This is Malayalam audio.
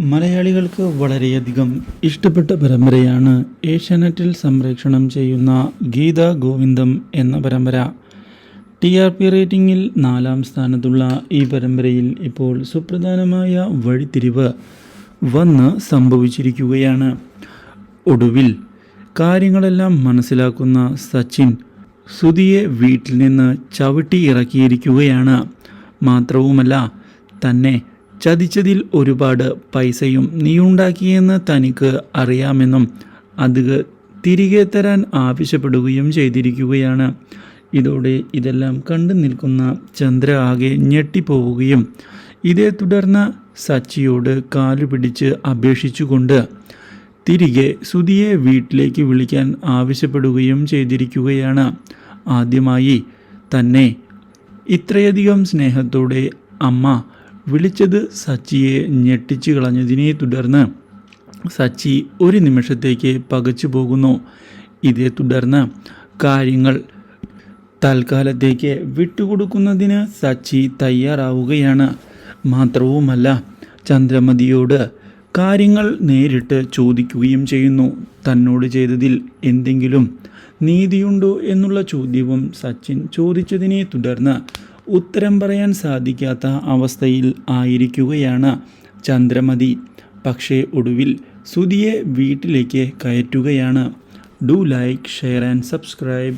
മലയാളികൾക്ക് വളരെയധികം ഇഷ്ടപ്പെട്ട പരമ്പരയാണ് ഏഷ്യാനെറ്റിൽ സംപ്രേക്ഷണം ചെയ്യുന്ന ഗീത ഗോവിന്ദം എന്ന പരമ്പര. ടി ആർ പി റേറ്റിംഗിൽ നാലാം സ്ഥാനത്തുള്ള ഈ പരമ്പരയിൽ ഇപ്പോൾ സുപ്രധാനമായ വഴിത്തിരിവ് വന്ന് സംഭവിച്ചിരിക്കുകയാണ്. ഒടുവിൽ കാര്യങ്ങളെല്ലാം മനസ്സിലാക്കുന്ന സച്ചിൻ സുധിയെ വീട്ടിൽ നിന്ന് ചവിട്ടി ഇറക്കിയിരിക്കുകയാണ്. മാത്രവുമല്ല തന്നെ ചതിച്ചതിൽ ഒരുപാട് പൈസയും നീയുണ്ടാക്കിയെന്ന് തനിക്ക് അറിയാമെന്നും അത് തിരികെ തരാൻ ആവശ്യപ്പെടുകയും ചെയ്തിരിക്കുകയാണ്. ഇതോടെ ഇതെല്ലാം കണ്ടു നിൽക്കുന്ന ചന്ദ്ര ആകെ ഞെട്ടിപ്പോവുകയും ഇതേ തുടർന്ന് സച്ചിയോട് കാലു പിടിച്ച് അപേക്ഷിച്ചുകൊണ്ട് തിരികെ സുധിയെ വീട്ടിലേക്ക് വിളിക്കാൻ ആവശ്യപ്പെടുകയും ചെയ്തിരിക്കുകയാണ്. ആദ്യമായി തന്നെ ഇത്രയധികം സ്നേഹത്തോടെ അമ്മ വിളിച്ചത് സച്ചിയെ ഞെട്ടിച്ചു കളഞ്ഞതിനെ തുടർന്ന് സച്ചി ഒരു നിമിഷത്തേക്ക് പകച്ചു പോകുന്നു. ഇതേ തുടർന്ന് കാര്യങ്ങൾ തൽക്കാലത്തേക്ക് വിട്ടുകൊടുക്കുന്നതിന് സച്ചി തയ്യാറാവുകയാണ്. മാത്രവുമല്ല ചന്ദ്രമതിയോട് കാര്യങ്ങൾ നേരിട്ട് ചോദിക്കുകയും ചെയ്യുന്നു. തന്നോട് ചെയ്തതിൽ എന്തെങ്കിലും നീതിയുണ്ടോ എന്നുള്ള ചോദ്യവും സച്ചിൻ ചോദിച്ചതിനെ തുടർന്ന് ഉത്തരം പറയാൻ സാധിക്കാത്ത അവസ്ഥയിൽ ആയിരിക്കുകയാണ് ചന്ദ്രമതി. പക്ഷേ ഒടുവിൽ സുധിയെ വീട്ടിലേക്ക് കയറ്റുകയാണ്. Do like share and subscribe.